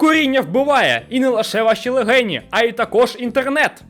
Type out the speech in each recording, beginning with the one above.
Куріння вбиває і не лише ваші легені, а й також інтернет.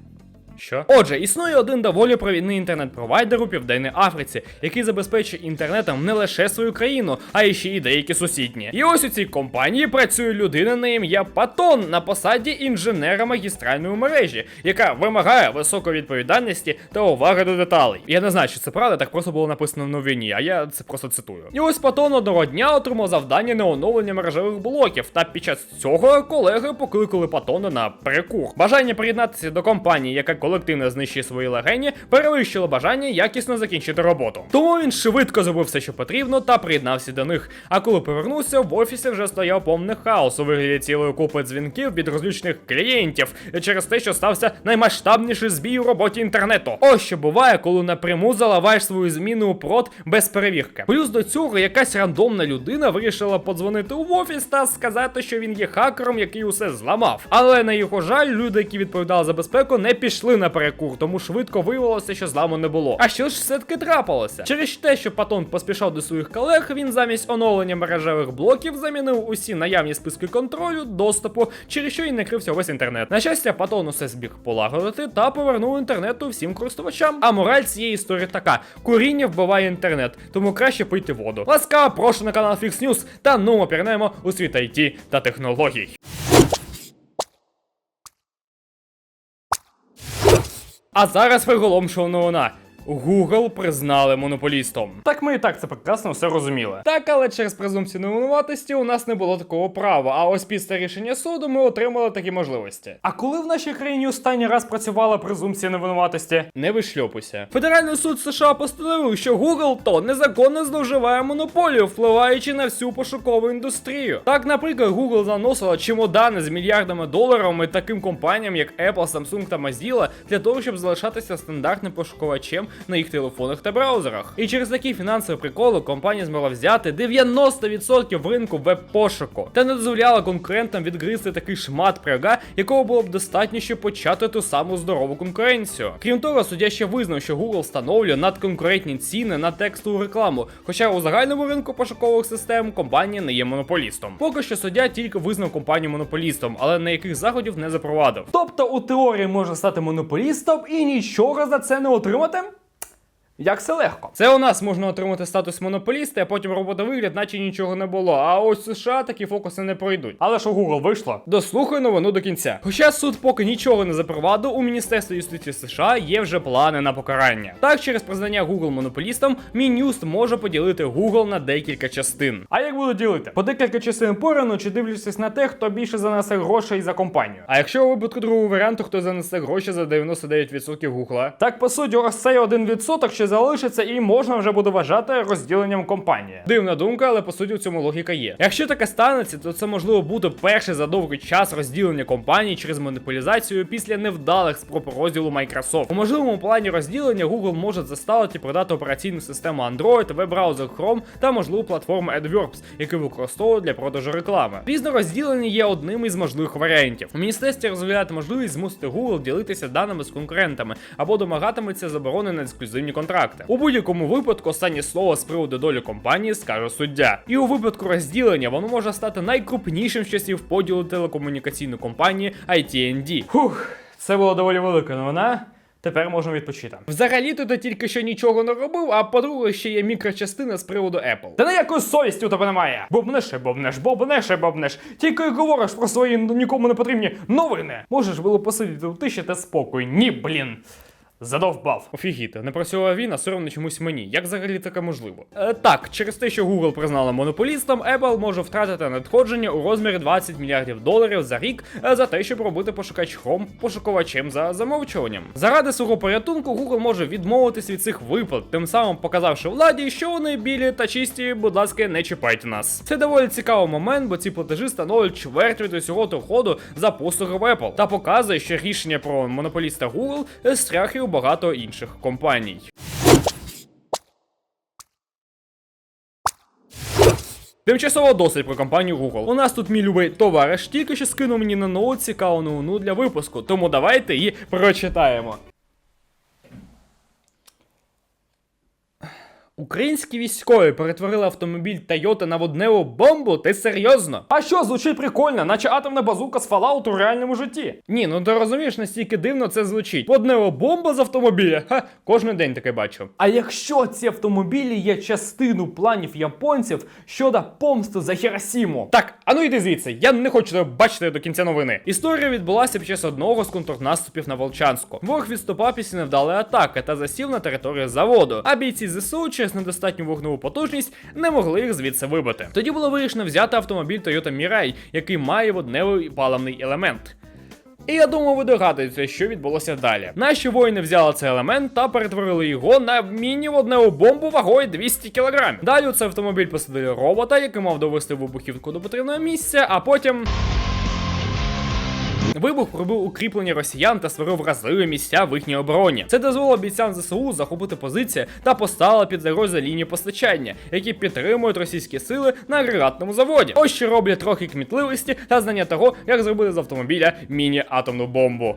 Що? Отже, існує один доволі провідний інтернет-провайдер у Південній Африці, який забезпечує інтернетом не лише свою країну, а й ще й деякі сусідні. І ось у цій компанії працює людина на ім'я Патон на посаді інженера магістральної мережі, яка вимагає високої відповідальності та уваги до деталей. Я не знаю, чи це правда, так просто було написано в новині, а я це просто цитую. І ось Патон одного дня отримав завдання на оновлення мережевих блоків, та під час цього колеги покликали Патона на перекур. Бажання приєднатися до компанії, яка колективно знищує свої легені, перевищило бажання якісно закінчити роботу. Тому він швидко зробив все, що потрібно, та приєднався до них. А коли повернувся, в офісі вже стояв повний хаос у вигляді цілої купи дзвінків від розличних клієнтів через те, що стався наймасштабніший збій у роботі інтернету. Ось що буває, коли напряму заливаєш свою зміну у прод без перевірки. Плюс до цього якась рандомна людина вирішила подзвонити в офіс та сказати, що він є хакером, який усе зламав. Але на його жаль, люди, які відповідали за безпеку, не пішли на перекур, тому швидко виявилося, що зламу не було. А що ж все-таки трапилося? Через те, що Патон поспішав до своїх колег, він замість оновлення мережевих блоків замінив усі наявні списки контролю, доступу, через що і накрився весь інтернет. На щастя, Патон усе збіг полагодити та повернув інтернету всім користувачам. А мораль цієї історії така: куріння вбиває інтернет, тому краще пийте воду. Ласкаво прошу на канал Fix News та ну ми пірнемо у світ IT та технологій. А зараз приголомшила новина. Google признали монополістом. Так ми і так це прекрасно все розуміли. Так, але через презумпцію невинуватості у нас не було такого права. А ось після рішення суду ми отримали такі можливості. А коли в нашій країні останній раз працювала презумпція невинуватості? Не вишльопуйся. Федеральний суд США постановив, що Google то незаконно зловживає монополію, впливаючи на всю пошукову індустрію. Так, наприклад, Google заносила чемодани з мільярдами доларами таким компаніям, як Apple, Samsung та Mozilla, для того, щоб залишатися стандартним пошукувачем на їх телефонах та браузерах. І через такі фінансові приколи компанія змогла взяти 90% ринку веб-пошуку та не дозволяла конкурентам відгризти такий шмат пирога, якого було б достатньо, щоб почати ту саму здорову конкуренцію. Крім того, суддя ще визнав, що Google встановлює надконкурентні ціни на текстову рекламу, хоча у загальному ринку пошукових систем компанія не є монополістом. Поки що суддя тільки визнав компанію монополістом, але ніяких заходів не запровадив. Тобто у теорії можна стати монополістом і нічого за це не отримати? Як це легко. Це у нас можна отримати статус монополіста, а потім робити вигляд, наче нічого не було. А ось США такі фокуси не пройдуть. Але у Google вийшло. Дослухай новину до кінця. Хоча суд поки нічого не запровадив, у Міністерстві юстиції США є вже плани на покарання. Так, через признання Google монополістом, Мін'юст може поділити Google на декілька частин. А як буду ділити? По декілька частин порано чи дивлячись на те, хто більше занесе грошей за компанію. А якщо у випадку другого варіанту, хто занесе гроші за 99% Гугла? Так по суті, ось цей 1% ще залишиться і можна вже буде вважати розділенням компанії. Дивна думка, але по суті в цьому логіка є. Якщо таке станеться, то це можливо буде перше за довгий час розділення компаній через монополізацію після невдалих спроб розділу Microsoft. У можливому плані розділення Google може заставити продати операційну систему Android, веб-браузер Chrome та можливу платформу AdWords, яку використовують для продажу реклами. Пізно розділення є одним із можливих варіантів. У міністерстві розглядають можливість змусити Google ділитися даними з конкурентами або домагатиметься заборони на ексклюзивні контракти. У будь-якому випадку останнє слово з приводу долі компанії скаже суддя. І у випадку розділення воно може стати найкрупнішим з часів поділу телекомунікаційної компанії AT&T. Фух, це була доволі велика новина. Тепер можна відпочити. Взагалі то ти тільки що нічого не робив, а по-друге, ще є мікрочастина з приводу Apple. Та ніякої совісті у тебе немає. Бобнеш і бобнеш, бобнеш і бобнеш. Тільки й говориш про свої нікому не потрібні новини. Можеш було посидіти в тиші та спокій. Ні, блін. Задовбав. Офігіти, не працював він, а соромно чомусь мені. Як взагалі таке можливо? Е, так, через те, що Google признала монополістом, Apple може втратити надходження у розмірі 20 мільярдів доларів за рік е, за те, щоб робити пошукач Chrome пошукувачем за замовчуванням. Заради свого порятунку Google може відмовитись від цих виплат, тим самим показавши владі, що вони білі та чисті, будь ласка, не чіпайте нас. Це доволі цікавий момент, бо ці платежі становлять чверть від усього доходу за послуги в Apple та показує, що рішення про монополіста Google е, страхи у багато інших компаній. Тимчасово досить про компанію Google. У нас тут мій любий товариш тільки що скинув мені на ноут цікаву новину для випуску, тому давайте її прочитаємо. Українські військові перетворили автомобіль Toyota на водневу бомбу? Ти серйозно? А що, звучить прикольно, наче атомна базука з Fallout у реальному житті. Ні, ну ти розумієш, настільки дивно це звучить. Воднева бомба з автомобіля. Ха, кожен день таке бачу. А якщо ці автомобілі є частину планів японців щодо помсти за Хіросіму? Так, а ну йди звідси, я не хочу тебе бачити до кінця новини. Історія відбулася під час одного з контрнаступів на Волчанську. Ворог відступав після невдалої атаки та засів на територію заводу. А бійці ЗСУ через недостатню вогневу потужність не могли їх звідси вибити. Тоді було вирішено взяти автомобіль Toyota Mirai, який має водневий паливний елемент. І я думаю, ви догадуєтеся, що відбулося далі. Наші воїни взяли цей елемент та перетворили його на міні-водневу бомбу вагою 200 кг. Далі у цей автомобіль посадили робота, який мав довести вибухівку до потрібного місця, а потім. Вибух пробив укріплення росіян та створив вразливі місця в їхній обороні. Це дозволило бійцям ЗСУ захопити позиції та поставило під загрозу лінії постачання, які підтримують російські сили на агрегатному заводі. Ось що роблять трохи кмітливості та знання того, як зробити з автомобіля міні-атомну бомбу.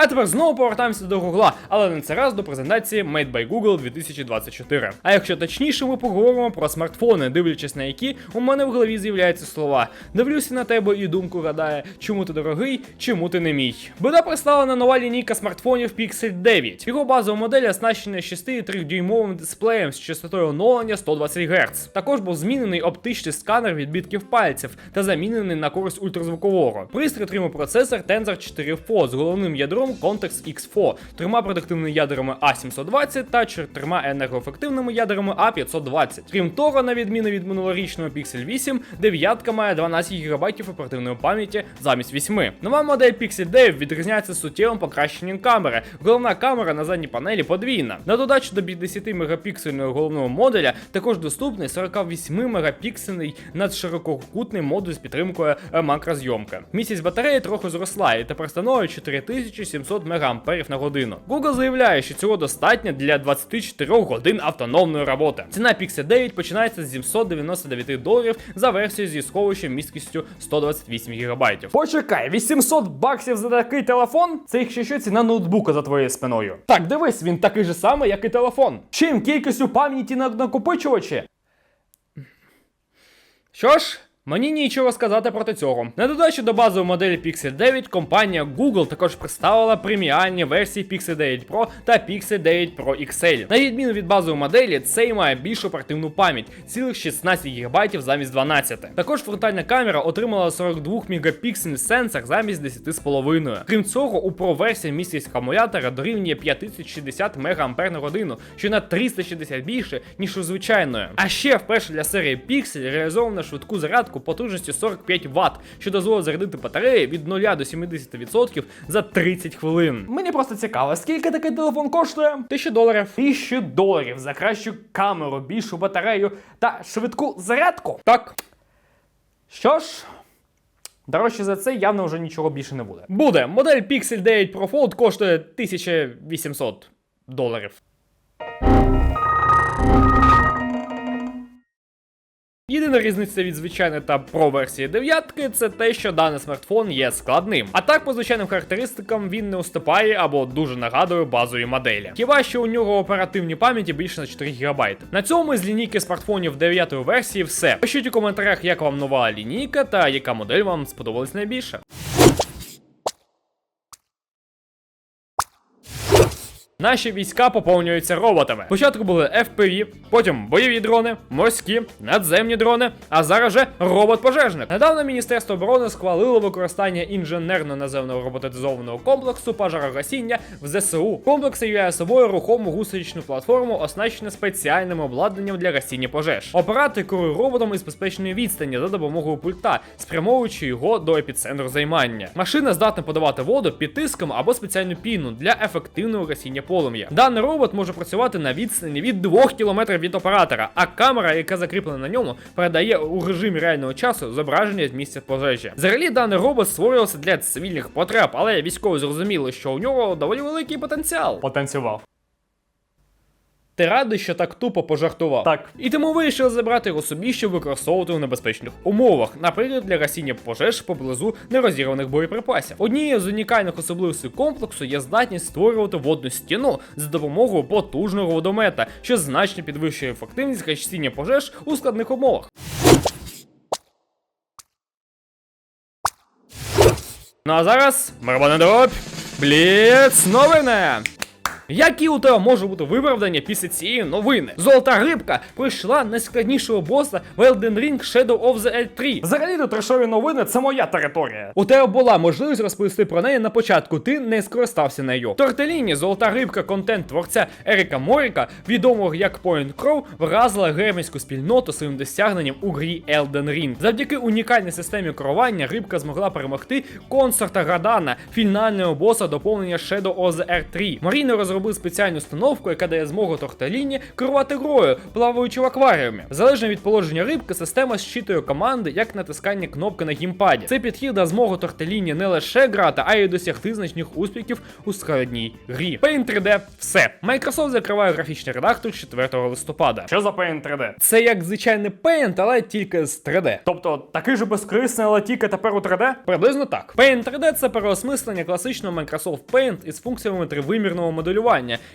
А тепер знову повертаємося до Гугла, але на цей раз до презентації Made by Google 2024. А якщо точніше, ми поговоримо про смартфони, дивлячись на які у мене в голові з'являються слова. Дивлюся на тебе і думку гадає, чому ти дорогий, чому ти не мій. Буде представлена нова лінійка смартфонів Pixel 9. Його базова модель оснащена 6,3 дюймовим дисплеєм з частотою оновлення 120 Гц. Також був змінений оптичний сканер відбитків пальців та замінений на користь ультразвукового. Пристрій отримав процесор Tensor 4 FO з головним ядром Contex X4, трьома продуктивними ядрами A720 та чотирма енергоефективними ядрами A520. Крім того, на відміну від минулорічного Pixel 8, дев'ятка має 12 ГБ оперативної пам'яті замість 8. Нова модель Pixel 9 відрізняється суттєвим покращенням камери. Головна камера на задній панелі подвійна. На додачу до 50 мегапіксельного головного модуля також доступний 48 мегапіксельний надширококутний модуль з підтримкою макрозйомки. Місяць батареї трохи зросла і тепер становить 4700 мАч на годину. Google заявляє, що цього достатньо для 24 годин автономної роботи. Ціна Pixel 9 починається з 799 доларів за версію зі сховищем місткістю 128 ГБ. Почекай, 800 баксів за такий телефон? Це якщо що ціна ноутбука за твоєю спиною. Так, дивись, він такий же самий, як і телефон. Чим кількістю пам'яті на накопичувачі? Що ж? Мені нічого сказати проти цього. На додачу до базової моделі Pixel 9 компанія Google також представила преміальні версії Pixel 9 Pro та Pixel 9 Pro XL. На відміну від базової моделі, цей має більшу оперативну пам'ять цілих 16 ГБ замість 12. Також фронтальна камера отримала 42 мегапіксельний сенсор замість 10,5. Крім цього, у Pro версії місяць акумулятора дорівнює 5060 мАч на годину, що на 360 більше, ніж у звичайної. А ще вперше для серії Pixel реалізовано швидку зарядку потужністю 45 Вт, що дозволить зарядити батареї від 0 до 70% за 30 хвилин. Мені просто цікаво, скільки такий телефон коштує? 1000 доларів. 1000 доларів за кращу камеру, більшу батарею та швидку зарядку. Так. Що ж. Дорожче за це явно вже нічого більше не буде. Буде. Модель Pixel 9 Pro Fold коштує 1800 доларів. Єдина різниця від звичайної та про версії 9 це те, що даний смартфон є складним. А так, по звичайним характеристикам, він не уступає або дуже нагадує базові моделі. Хіба що у нього оперативні пам'яті більше на 4 ГБ. На цьому з лінійки смартфонів 9 версії все. Пишіть у коментарях, як вам нова лінійка та яка модель вам сподобалась найбільше. Наші війська поповнюються роботами. Спочатку були FPV, потім бойові дрони, морські, надземні дрони, а зараз же робот-пожежник. Недавно Міністерство оборони схвалило використання інженерно-наземного роботизованого комплексу пожарогасіння в ЗСУ. Комплекс являє собою рухому гусеничну платформу, оснащену спеціальним обладнанням для гасіння пожеж. Оператор керує роботом із безпечної відстані за допомогою пульта, спрямовуючи його до епіцентру займання. Машина здатна подавати воду під тиском або спеціальну піну для ефективного гасіння полум'я. Даний робот може працювати на відстані від 2 км від оператора, а камера, яка закріплена на ньому, передає у режимі реального часу зображення з місця пожежі. Взагалі, даний робот створювався для цивільних потреб, але військові зрозуміли, що у нього доволі великий потенціал. Потанцював. Ти радий, що так тупо пожартував? Так. І тому вирішили забрати його собі, щоб використовувати у небезпечних умовах, наприклад, для гасіння пожеж поблизу нерозірваних боєприпасів. Однією з унікальних особливостей комплексу є здатність створювати водну стіну за допомогою потужного водомета, що значно підвищує ефективність гасіння пожеж у складних умовах. Ну а зараз барабанна дробь, бліц, новини! Які у тебе може бути виправдання після цієї новини? Золота рибка пройшла найскладнішого боса в Elden Ring Shadow of the L3. Взагалі до трешові новини це моя територія. У тебе була можливість розповісти про неї на початку, ти не скористався нею. Тортеліні, золота рибка, контент творця Еріка Моріка, відомого як Point Crow, вразила геймерську спільноту своїм досягненням у грі Elden Ring. Завдяки унікальній системі керування рибка змогла перемогти консорта Градана, фінального боса доповнення Shadow of the R3. Марійно Маріно розробив спеціальну установку, яка дає змогу Тортеліні керувати грою, плаваючи в акваріумі. Залежно від положення рибки, система зчитує команди як натискання кнопки на гімпаді. Цей підхід дає змогу Тортеліні не лише грати, а й досягти значних успіхів у складній грі. Paint 3D – все. Microsoft закриває графічний редактор 4 листопада. Що за Paint 3D? Це як звичайний Paint, але тільки з 3D. Тобто такий же безкорисний, але тільки тепер у 3D? Приблизно так. Paint 3D це переосмислення класичного Microsoft Paint із функціями тривимірного моделювання,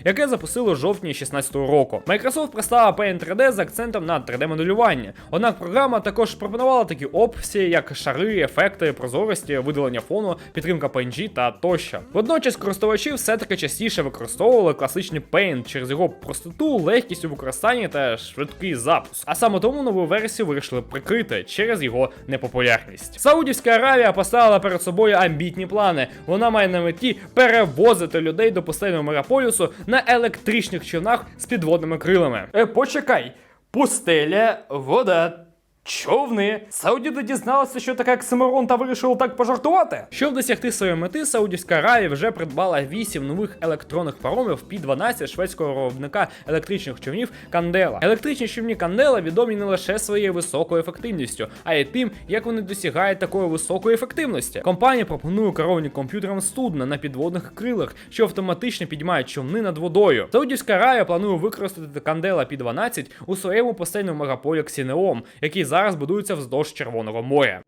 яке запустили в жовтні 2016 року. Microsoft представила Paint 3D з акцентом на 3D-моделювання. Однак програма також пропонувала такі опції, як шари, ефекти, прозорості, видалення фону, підтримка PNG та тощо. Водночас користувачі все-таки частіше використовували класичний Paint через його простоту, легкість у використанні та швидкий запуск. А саме тому нову версію вирішили прикрити через його непопулярність. Саудівська Аравія поставила перед собою амбітні плани. Вона має на меті перевозити людей до пустельного мегаполісу на електричних човнах з підводними крилами. Е, почекай, пустеля, вода. Човни. Саудіти дізналися, що таке Оксимирон та вирішили так пожартувати. Щоб досягти своєї мети, Саудівська Аравія вже придбала 8 нових електронних паромів пі 12 шведського виробника електричних човнів Кандела. Електричні човні Кандела відомі не лише своєю високою ефективністю, а й тим, як вони досягають такої високої ефективності. Компанія пропонує керовані комп'ютерам судна на підводних крилах, що автоматично підіймають човни над водою. Саудівська Аравія планує використати Кандела пі 12 у своєму постельному мегаполі Ксінеом, який зараз будується вздовж Червоного моря.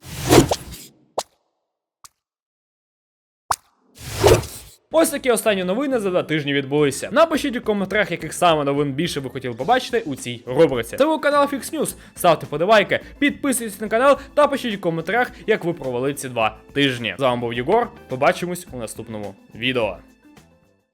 Ось такі останні новини за два тижні відбулися. Напишіть у коментарях, яких саме новин більше ви хотіли побачити у цій рубриці. Це був канал Fix News. Ставте подобайки, підписуйтесь на канал та пишіть у коментарях, як ви провели ці два тижні. З вами був Єгор. Побачимось у наступному відео.